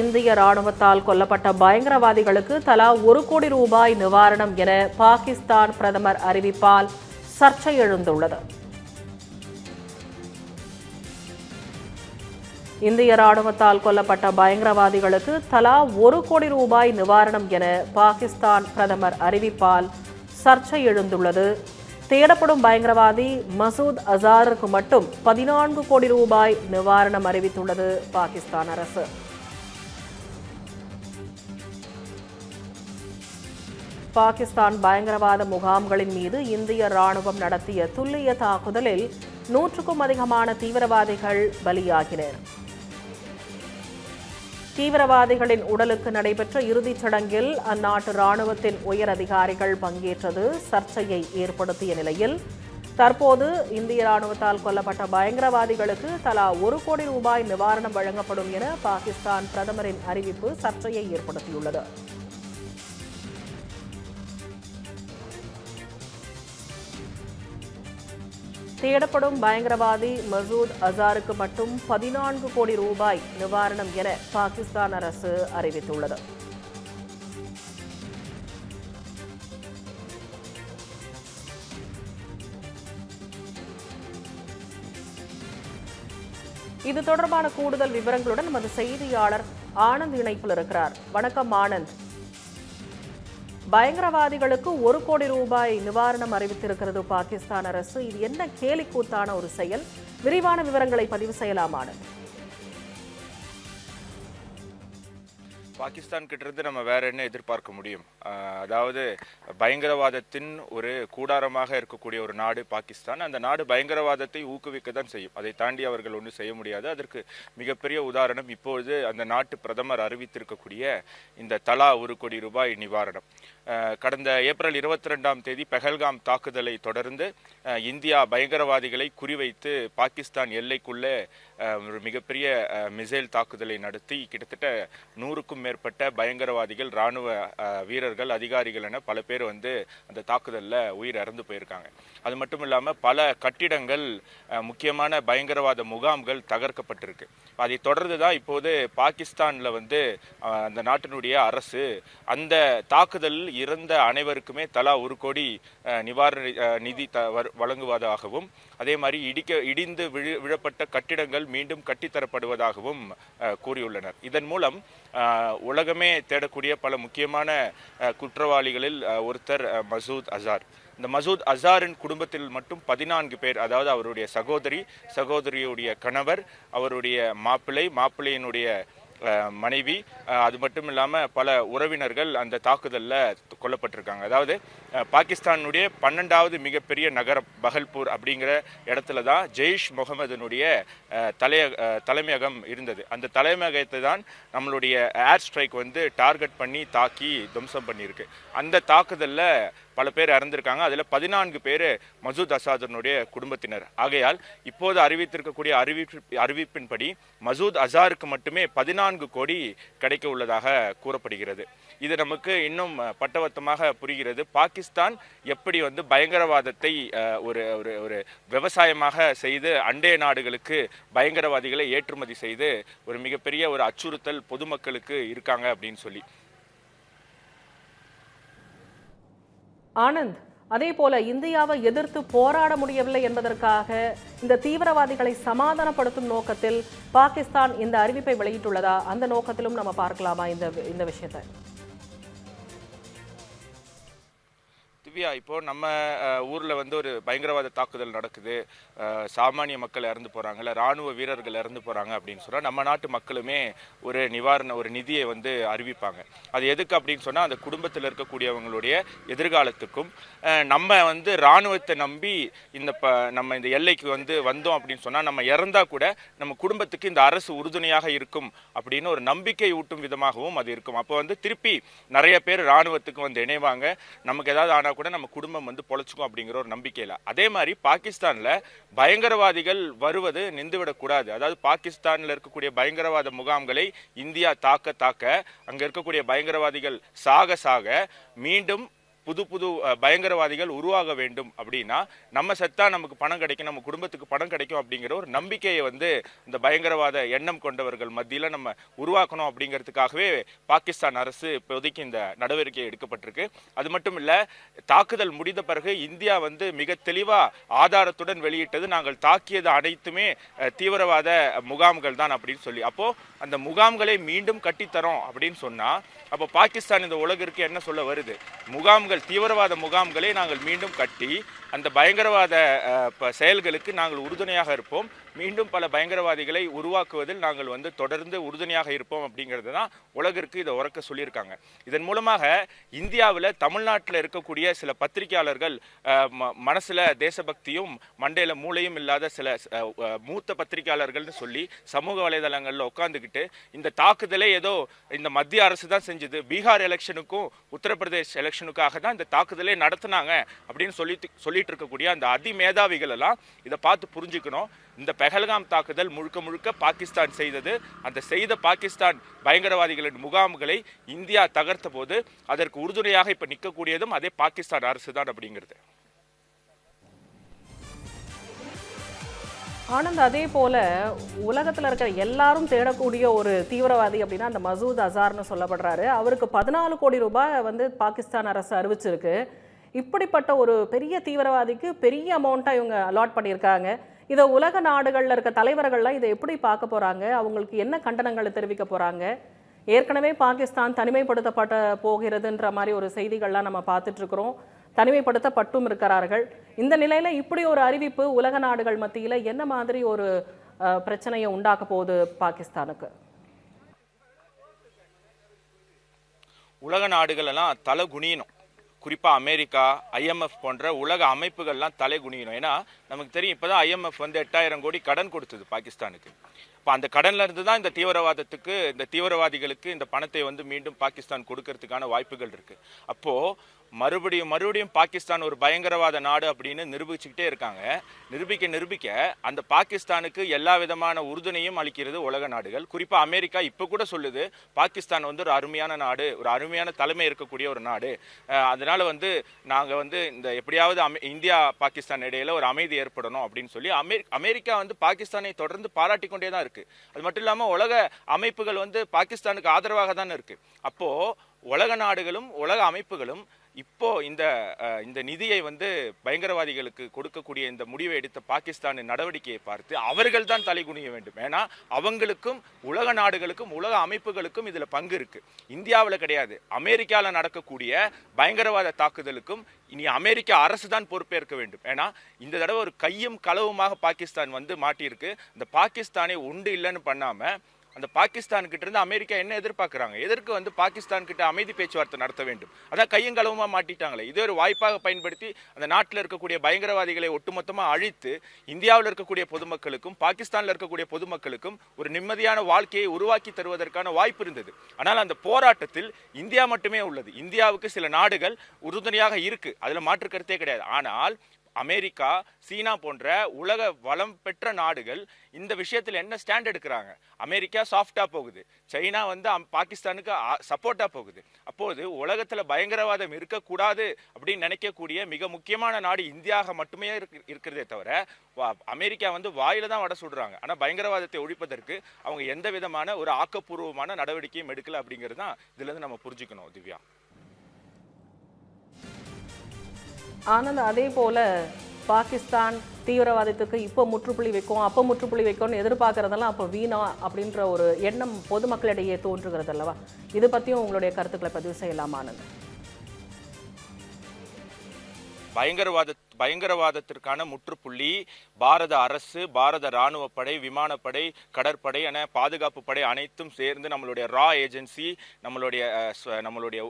இந்திய ராணுவத்தால் கொல்லப்பட்ட பயங்கரவாதிகளுக்கு தலா ஒரு கோடி ரூபாய் நிவாரணம் என பாகிஸ்தான் பிரதமர் அறிவிப்பால் சர்ச்சை எழுந்துள்ளது. இந்திய ராணுவத்தால் கொல்லப்பட்ட பயங்கரவாதிகளுக்கு தலா ஒரு கோடி ரூபாய் நிவாரணம் என பாகிஸ்தான் பிரதமர் அறிவிப்பால் சர்ச்சை எழுந்துள்ளது. தேடப்படும் பயங்கரவாதி மசூத் அசாருக்கு மட்டும் பதினான்கு கோடி ரூபாய் நிவாரணம் அறிவித்துள்ளது பாகிஸ்தான் அரசு. பாகிஸ்தான் பயங்கரவாத முகாம்களின் மீது இந்திய ராணுவம் நடத்திய துல்லிய தாக்குதலில் நூற்றுக்கும் அதிகமான தீவிரவாதிகள் பலியாகினர். தீவிரவாதிகளின் உடலுக்கு நடைபெற்ற இறுதிச் சடங்கில் அந்நாட்டு ராணுவத்தின் உயர் அதிகாரிகள் பங்கேற்றது சர்ச்சையை ஏற்படுத்திய நிலையில் தற்போது இந்திய ராணுவத்தால் கொல்லப்பட்ட பயங்கரவாதிகளுக்கு தலா ஒரு கோடி ரூபாய் நிவாரணம் வழங்கப்படும் என பாகிஸ்தான் பிரதமரின் அறிவிப்பு சர்ச்சையை ஏற்படுத்தியுள்ளது. தேடப்படும் பயங்கரவாதி மசூத் அசாருக்கு மட்டும் பதினான்கு கோடி ரூபாய் நிவாரணம் என பாகிஸ்தான் அரசு அறிவித்துள்ளது. இது தொடர்பான கூடுதல் விவரங்களுடன் நமது செய்தியாளர் ஆனந்த் இணைப்பில் இருக்கிறார். வணக்கம் ஆனந்த். பயங்கரவாதிகளுக்கு ஒரு கோடி ரூபாய் நிவாரணம் அறிவித்திருக்கிறது பாகிஸ்தான் அரசு. இது என்ன கேலிக்கூத்தான ஒரு செயல்? விரிவான விவரங்களை பதிவு செய்யலாம் பாகிஸ்தான் கிட்ட இருந்து நம்ம வேற என்ன எதிர்பார்க்க முடியும்? அதாவது பயங்கரவாதத்தின் ஒரு கூடாரமாக இருக்கக்கூடிய ஒரு நாடு பாகிஸ்தான். அந்த நாடு பயங்கரவாதத்தை ஊக்குவிக்க தான் செய்யும். அதை தாண்டி அவர்கள் ஒன்றும் செய்ய முடியாது. அதற்கு மிகப்பெரிய உதாரணம் இப்பொழுது அந்த நாட்டு பிரதமர் அறிவித்திருக்கக்கூடிய இந்த தலா ஒரு கோடி ரூபாய் நிவாரணம். கடந்த ஏப்ரல் இருபத்தி ரெண்டாம் தேதி பெஹல்காம் தாக்குதலை தொடர்ந்து இந்தியா பயங்கரவாதிகளை குறிவைத்து பாகிஸ்தான் எல்லைக்குள்ளே ஒரு மிகப்பெரிய மிசைல் தாக்குதலை நடத்தி கிட்டத்தட்ட நூறுக்கும் மேற்பட்ட பயங்கரவாதிகள் ராணுவ வீரர்கள் வீரர்கள் அதிகாரிகள் என பல பேர் வந்து அந்த தாக்குதலில் உயிர் இறந்து போயிருக்காங்க. அது மட்டும் இல்லாமல் பல கட்டிடங்கள் முக்கியமான பயங்கரவாத முகாம்கள் தகர்க்கப்பட்டிருக்கு. அதை தொடர்ந்து தான் இப்போது பாகிஸ்தானில் வந்து அந்த நாட்டினுடைய அரசு அந்த தாக்குதல் இறந்த அனைவருக்குமே தலா ஒரு கோடி நிவாரண நிதி த வழங்குவதாகவும் அதே மாதிரி இடிக்க இடிந்து விழு விழப்பட்ட கட்டிடங்கள் மீண்டும் கட்டித்தரப்படுவதாகவும் கூறியுள்ளனர். இதன் மூலம் உலகமே தேடக்கூடிய பல முக்கியமான குற்றவாளிகளில் ஒருத்தர் மசூத் அசார். இந்த மசூத் அசாரின் குடும்பத்தில் மட்டும் பதினான்கு பேர் அதாவது அவருடைய சகோதரி சகோதரியுடைய கணவர் அவருடைய மாப்பிள்ளை மாப்பிள்ளையினுடைய மனைவி அது மட்டும் இல்லாமல் பல உறவினர்கள் அந்த தாக்குதலில் கொல்லப்பட்டிருக்காங்க. அதாவது பாகிஸ்தானுடைய பன்னெண்டாவது மிகப்பெரிய நகரம் பகல்பூர் அப்படிங்கிற இடத்துல தான் ஜெய்ஷ் முகமதுனுடைய தலைய தலைமையகம் இருந்தது. அந்த தலைமையகத்தை தான் நம்மளுடைய ஏர் ஸ்ட்ரைக் வந்து டார்கெட் பண்ணி தாக்கி துவம்சம் பண்ணியிருக்கு. அந்த தாக்குதலில் பல பேர் இறந்திருக்காங்க. அதில் பதினான்கு பேர் மசூத் அசாதனுடைய குடும்பத்தினர். ஆகையால் இப்போது அறிவித்திருக்கக்கூடிய அறிவிப்பு அறிவிப்பின்படி மசூத் அசாருக்கு மட்டுமே பதினான்கு கோடி கிடைக்க உள்ளதாக கூறப்படுகிறது. இது நமக்கு இன்னும் பட்டவத்தமாக பட்டவர்த்தமாக புரிகிறது. பாகிஸ்தான் எப்படி வந்து பயங்கரவாதத்தை ஒரு ஒரு ஒரு விவசாயமாக செய்து அண்டைய நாடுகளுக்கு பயங்கரவாதிகளை ஏற்றுமதி செய்து ஒரு மிகப்பெரிய ஒரு அச்சுறுத்தல் பொதுமக்களுக்கு இருக்காங்க அப்படின்னு சொல்லி. ஆனந்த் அதே போல இந்தியாவை எதிர்த்து போராட முடியவில்லை என்பதற்காக இந்த தீவிரவாதிகளை சமாதானப்படுத்தும் நோக்கத்தில் பாகிஸ்தான் இந்த அறிவிப்பை வெளியிட்டுள்ளதா? அந்த நோக்கத்திலும் நம்ம பார்க்கலாமா இந்த இந்த விஷயத்தை? திவ்யா இப்போ நம்ம ஊரில் வந்து ஒரு பயங்கரவாத தாக்குதல் நடக்குது. சாமானிய மக்கள் இறந்து போறாங்க ராணுவ வீரர்கள் இறந்து போறாங்க அப்படின்னு சொன்னா நம்ம நாட்டு மக்களுமே ஒரு நிவாரண ஒரு நிதியை வந்து அறிவிப்பாங்க. அது எதுக்கு அப்படின்னு சொன்னால் அந்த குடும்பத்தில் இருக்கக்கூடியவங்களுடைய எதிர்காலத்துக்கும் நம்ம வந்து ராணுவத்தை நம்பி இந்த ப நம்ம இந்த எல்லைக்கு வந்து வந்தோம் அப்படின்னு சொன்னா நம்ம இறந்தா கூட நம்ம குடும்பத்துக்கு இந்த அரசு உறுதுணையாக இருக்கும் அப்படின்னு ஒரு நம்பிக்கை ஊட்டும் விதமாகவும் அது இருக்கும். அப்போ வந்து திருப்பி நிறைய பேர் ராணுவத்துக்கு வந்து இணைவாங்க. நமக்கு ஏதாவது ஆனா கூட நம்ம குடும்பம் வந்து பொழைச்சிக்கும் அப்படிங்கிற ஒரு நம்பிக்கையில். அதே மாதிரி பாகிஸ்தானில் பயங்கரவாதிகள் வருவது நின்றுவிடக்கூடாது அதாவது பாகிஸ்தானில் இருக்கக்கூடிய பயங்கரவாத முகாம்களை இந்தியா தாக்க தாக்க அங்க இருக்கக்கூடிய பயங்கரவாதிகள் சாக சாக மீண்டும் புது புது பயங்கரவாதிகள் உருவாக வேண்டும் அப்படின்னா நம்ம செத்தா நமக்கு பணம் கிடைக்கும் நம்ம குடும்பத்துக்கு பணம் கிடைக்கும் அப்படிங்கிற ஒரு நம்பிக்கையை வந்து இந்த பயங்கரவாத எண்ணம் கொண்டவர்கள் மத்தியில் நம்ம உருவாக்கணும் அப்படிங்கிறதுக்காகவே பாகிஸ்தான் அரசு இப்போதைக்கு இந்த நடவடிக்கை எடுக்கப்பட்டிருக்கு. அது மட்டும் இல்லை தாக்குதல் முடிந்த பிறகு இந்தியா வந்து மிக தெளிவாக ஆதாரத்துடன் வெளியிட்டது. நாங்கள் தாக்கியது அனைத்துமே தீவிரவாத முகாம்கள் தான் அப்படின்னு சொல்லி. அப்போ அந்த முகாம்களை மீண்டும் கட்டித்தரோம் அப்படின்னு சொன்னா அப்போ பாகிஸ்தான் இந்த உலகிற்கு என்ன சொல்ல வருது? முகாம்கள் தீவிரவாத முகாம்களை நாங்கள் மீண்டும் கட்டி அந்த பயங்கரவாத செயல்களுக்கு நாங்கள் உறுதுணையாக இருப்போம். மீண்டும் பல பயங்கரவாதிகளை உருவாக்குவதில் நாங்கள் வந்து தொடர்ந்து உறுதுணையாக இருப்போம் அப்படிங்கிறது தான் உலகிற்கு இதை உறக்க சொல்லியிருக்காங்க. இதன் மூலமாக இந்தியாவில் தமிழ்நாட்டில் இருக்கக்கூடிய சில பத்திரிகையாளர்கள் மனசில் ம- தேசபக்தியும் மண்டையில் மூளையும் இல்லாத சில மூத்த பத்திரிகையாளர்கள்னு சொல்லி சமூக வலைதளங்களில் உட்காந்துக்கிட்டு இந்த தாக்குதலை ஏதோ இந்த மத்திய அரசு தான் செஞ்சது பீகார் எலெக்ஷனுக்கும் உத்தரப்பிரதேஷ் எலெக்ஷனுக்காக தான் இந்த தாக்குதலை நடத்தினாங்க அப்படின்னு சொல்லி சொல்லிட்டு இருக்கக்கூடிய அந்த அதிமேதாவிகள் எல்லாம் இதை பார்த்து புரிஞ்சுக்கணும். இந்த பெஹல்காம் தாக்குதல் முழுக்க முழுக்க பாகிஸ்தான் செய்தது. அந்த செய்த பாகிஸ்தான் பயங்கரவாதிகளின் முகாம்களை இந்தியா தகர்த்த போது அதற்கு உறுதுணையாக இப்போ நிற்கக்கூடியதும் அதே பாகிஸ்தான் அரசு தான் அப்படிங்கிறது. ஆனந்த் அதே போல உலகத்தில் இருக்கிற எல்லாரும் தேடக்கூடிய ஒரு தீவிரவாதி அப்படின்னா அந்த மசூத் அசார்னு சொல்லப்படுறாரு. அவருக்கு பதினாலு கோடி ரூபாய் வந்து பாகிஸ்தான் அரசு அறிவிச்சிருக்கு. இப்படிப்பட்ட ஒரு பெரிய தீவிரவாதிக்கு பெரிய அமௌண்ட்டாக இவங்க அலாட் பண்ணியிருக்காங்க. இதை உலக நாடுகளில் இருக்க தலைவர்கள்லாம் இதை எப்படி பார்க்க போகிறாங்க அவங்களுக்கு என்ன கண்டனங்களை தெரிவிக்க போகிறாங்க ஏற்கனவே பாகிஸ்தான் தனிமைப்படுத்தப்பட்ட போகிறதுன்ற மாதிரி ஒரு செய்திகள்லாம் நம்ம பார்த்துட்ருக்குறோம் தனிமைப்படுத்தப்பட்டும் இருக்கிறார்கள். இந்த நிலையில் இப்படி ஒரு அறிவிப்பு உலக நாடுகள் மத்தியில் என்ன மாதிரி ஒரு பிரச்சனையை உண்டாக்க போகுது பாகிஸ்தானுக்கு? உலக நாடுகள் எல்லாம் தலை குனியணும். குறிப்பாக அமெரிக்கா ஐஎம்எஃப் போன்ற உலக அமைப்புகள்லாம் தலை குனியணும் ஏன்னா நமக்கு தெரியும் இப்போ தான் ஐஎம்எஃப் வந்து எட்டாயிரம் கோடி கடன் கொடுத்தது பாகிஸ்தானுக்கு. இப்போ அந்த கடன்லேருந்து தான் இந்த தீவிரவாதத்துக்கு இந்த தீவிரவாதிகளுக்கு இந்த பணத்தை வந்து மீண்டும் பாகிஸ்தான் கொடுக்கறதுக்கான வாய்ப்புகள் இருக்குது அப்போது மறுபடியும் மறுபடியும் பாகிஸ்தான் ஒரு பயங்கரவாத நாடு அப்படின்னு நிரூபிச்சுக்கிட்டே இருக்காங்க. நிரூபிக்க நிரூபிக்க அந்த பாகிஸ்தானுக்கு எல்லா விதமான உறுதுணையும் அளிக்கிறது உலக நாடுகள். குறிப்பாக அமெரிக்கா இப்போ கூட சொல்லுது பாகிஸ்தான் வந்து ஒரு அருமையான நாடு ஒரு அருமையான தலைமை இருக்கக்கூடிய ஒரு நாடு. அதனால் வந்து நாங்கள் வந்து இந்த எப்படியாவது அமெ- இந்தியா பாகிஸ்தான் இடையில ஒரு அமைதி ஏற்படணும் அப்படின்னு சொல்லி அமெரி அமெரிக்கா வந்து பாகிஸ்தானை தொடர்ந்து பாராட்டி கொண்டே தான் இருக்குது அது மட்டும் இல்லாமல் உலக அமைப்புகள் வந்து பாகிஸ்தானுக்கு ஆதரவாக தானே இருக்குது அப்போது உலக நாடுகளும் உலக அமைப்புகளும் இப்போ இந்த இந்த நிதியை வந்து பயங்கரவாதிகளுக்கு கொடுக்கக்கூடிய இந்த முடிவை எடுத்த பாகிஸ்தானின் நடவடிக்கையை பார்த்து அவர்கள் தான் தலைகுனிய வேண்டும். ஏன்னா அவங்களுக்கும் உலக நாடுகளுக்கும் உலக அமைப்புகளுக்கும் இதில் பங்கு இருக்கு. இந்தியாவில் கிடையாது. அமெரிக்காவில் நடக்கக்கூடிய பயங்கரவாத தாக்குதலுக்கும் இனி அமெரிக்க அரசு தான் பொறுப்பேற்க வேண்டும். ஏன்னா இந்த தடவை ஒரு கையும் களவுமாக பாகிஸ்தான் வந்து மாட்டியிருக்கு. இந்த பாகிஸ்தானை உண்டு இல்லைன்னு பண்ணாமல் அந்த பாகிஸ்தான் கிட்ட இருந்து அமெரிக்கா என்ன எதிர்பார்க்குறாங்க? எதற்கு வந்து பாகிஸ்தான் கிட்ட அமைதி பேச்சுவார்த்தை நடத்த வேண்டும்? அதான் கையங்களவுமா மாட்டிட்டாங்களே. இதே ஒரு வாய்ப்பாக பயன்படுத்தி அந்த நாட்டில் இருக்கக்கூடிய பயங்கரவாதிகளை ஒட்டுமொத்தமாக அழித்து இந்தியாவில் இருக்கக்கூடிய பொதுமக்களுக்கும் பாகிஸ்தானில் இருக்கக்கூடிய பொதுமக்களுக்கும் ஒரு நிம்மதியான வாழ்க்கையை உருவாக்கி தருவதற்கான வாய்ப்பு இருந்தது. ஆனால் அந்த போராட்டத்தில் இந்தியா மட்டுமே உள்ளது. இந்தியாவுக்கு சில நாடுகள் உறுதுணையாக இருக்கு. அதில் மாற்று கருத்தே கிடையாது. ஆனால் அமெரிக்கா சீனா போன்ற உலக வளம் பெற்ற நாடுகள் இந்த விஷயத்தில் என்ன ஸ்டாண்ட் எடுக்கிறாங்க? அமெரிக்கா சாஃப்டாக போகுது. சைனா வந்து அம்- பாகிஸ்தானுக்கு சப்போர்ட்டாக போகுது. அப்போது உலகத்தில் பயங்கரவாதம் இருக்கக்கூடாது அப்படின்னு நினைக்கக்கூடிய மிக முக்கியமான நாடு இந்தியாக மட்டுமே இருக்கிறதே தவிர வா- அமெரிக்கா வந்து வாயில தான் வட சுடுறாங்க. ஆனால் பயங்கரவாதத்தை ஒழிப்பதற்கு அவங்க எந்த விதமான ஒரு ஆக்கப்பூர்வமான நடவடிக்கையும் எடுக்கல அப்படிங்கிறது தான் இதுலேருந்து நம்ம புரிஞ்சுக்கணும் திவ்யா. ஆனால் அதே போல் பாகிஸ்தான் தீவிரவாதத்துக்கு இப்போ முற்றுப்புள்ளி வைக்கும் அப்போ முற்றுப்புள்ளி வைக்கும்னு எதிர்பார்க்குறதெல்லாம் அப்போ வீணா அப்படின்ற ஒரு எண்ணம் பொதுமக்களிடையே தோன்றுகிறது அல்லவா? இது பற்றியும் உங்களுடைய கருத்துக்களை பதிவு செய்யலாம் ஆனந்த். பயங்கரவாத பயங்கரவாதத்திற்கான முற்றுப்புள்ளி பாரத அரசு பாரத ராணுவப்படை விமானப்படை கடற்படை என பாதுகாப்பு படை அனைத்தும் சேர்ந்து நம்மளுடைய ரா ஏஜென்சி நம்மளுடைய நம்மளுடைய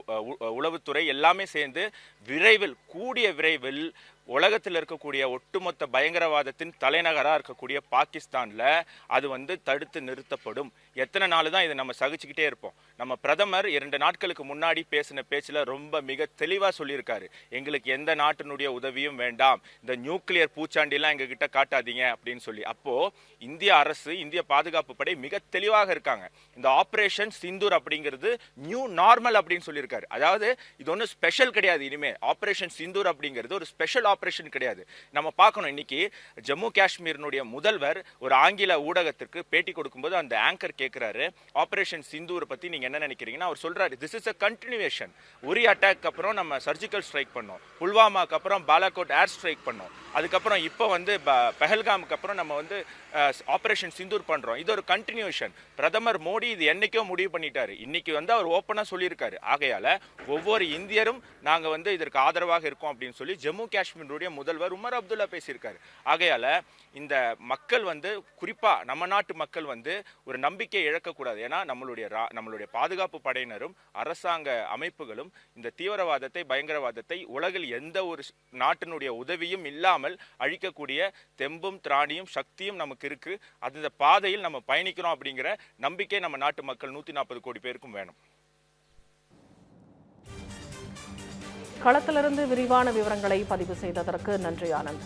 உளவுத்துறை எல்லாமே சேர்ந்து விரைவில் கூடிய விரைவில் உலகத்தில் இருக்கக்கூடிய ஒட்டுமொத்த பயங்கரவாதத்தின் தலைநகரா இருக்கக்கூடிய பாகிஸ்தான்ல அது வந்து தடுத்து நிறுத்தப்படும். எத்தனை நாள் தான் இதை நம்ம சகிச்சுக்கிட்டே இருப்போம். நம்ம பிரதமர் இரண்டு நாட்களுக்கு முன்னாடி பேசின பேச்சுல ரொம்ப மிக தெளிவா சொல்லியிருக்காரு. எங்களுக்கு எந்த நாட்டினுடைய உதவியும் வேண்டாம். இந்த நியூக்ளியர் பூச்சாண்டிலாம் எங்ககிட்ட காட்டாதீங்க அப்படின்னு சொல்லி. அப்போ இந்திய அரசு இந்திய பாதுகாப்பு படை மிக தெளிவாக இருக்காங்க. இந்த ஆபரேஷன் சிந்தூர் அப்படிங்கிறது நியூ நார்மல் அப்படின்னு சொல்லியிருக்காரு. அதாவது இது ஒன்றும் ஸ்பெஷல் கிடையாது இனிமே. ஆப்ரேஷன் சிந்தூர் அப்படிங்கிறது ஒரு ஸ்பெஷல் ஆப்ரேஷன் கிடையாது. நம்ம பார்க்கணும் இன்னைக்கு ஜம்மு காஷ்மீரினுடைய முதல்வர் ஒரு ஆங்கில ஊடகத்திற்கு பேட்டி கொடுக்கும்போது அந்த ஆங்கர் கேட்குறாரு ஆப்ரேஷன் சிந்தூர் பற்றி நீங்கள் என்ன நினைக்கிறீங்கன்னா அவர் சொல்கிறாரு this is a continuation Uri attack அப்புறம் நம்ம சர்ஜிக்கல் ஸ்ட்ரைக் பண்ணோம். புல்வாமாக்கு அப்புறம் பாலாகோட் ஏர் ஸ்ட்ரைக் பண்ணோம். அதுக்கப்புறம் இப்போ வந்து ப- பெஹல்காமுக்கு அப்புறம் நம்ம வந்து ஆப்ரேஷன் சிந்தூர் பண்ணுறோம் இது ஒரு கண்டினியூஷன் பிரதமர் மோடி இது என்னைக்கோ முடிவு பண்ணிட்டாரு. இன்னைக்கு வந்து அவர் ஓப்பனாக சொல்லியிருக்காரு. ஆகையால் ஒவ்வொரு இந்தியரும் நாங்கள் வந்து இதற்கு ஆதரவாக இருக்கோம் அப்படின்னு சொல்லி ஜம்மு காஷ்மீர் காஷ்மீருடைய முதல்வர் உமர் அப்துல்லா பேசியிருக்காரு. ஆகையால இந்த மக்கள் வந்து குறிப்பாக நம்ம நாட்டு மக்கள் வந்து ஒரு நம்பிக்கை இழக்கக்கூடாது. ஏன்னா நம்மளுடைய ரா- நம்மளுடைய பாதுகாப்பு படையினரும் அரசாங்க அமைப்புகளும் இந்த தீவிரவாதத்தை பயங்கரவாதத்தை உலகில் எந்த ஒரு நாட்டினுடைய உதவியும் இல்லாமல் அழிக்கக்கூடிய தெம்பும் திராணியும் சக்தியும் நமக்கு இருக்கு. அந்த பாதையில் நம்ம பயணிக்கிறோம் அப்படிங்கிற நம்பிக்கை நம்ம நாட்டு மக்கள் நூத்தி நாற்பது கோடி பேருக்கும் வேணும். களத்திலிருந்து விரிவான விவரங்களை பதிவு செய்ததற்கு நன்றி ஆனந்த்.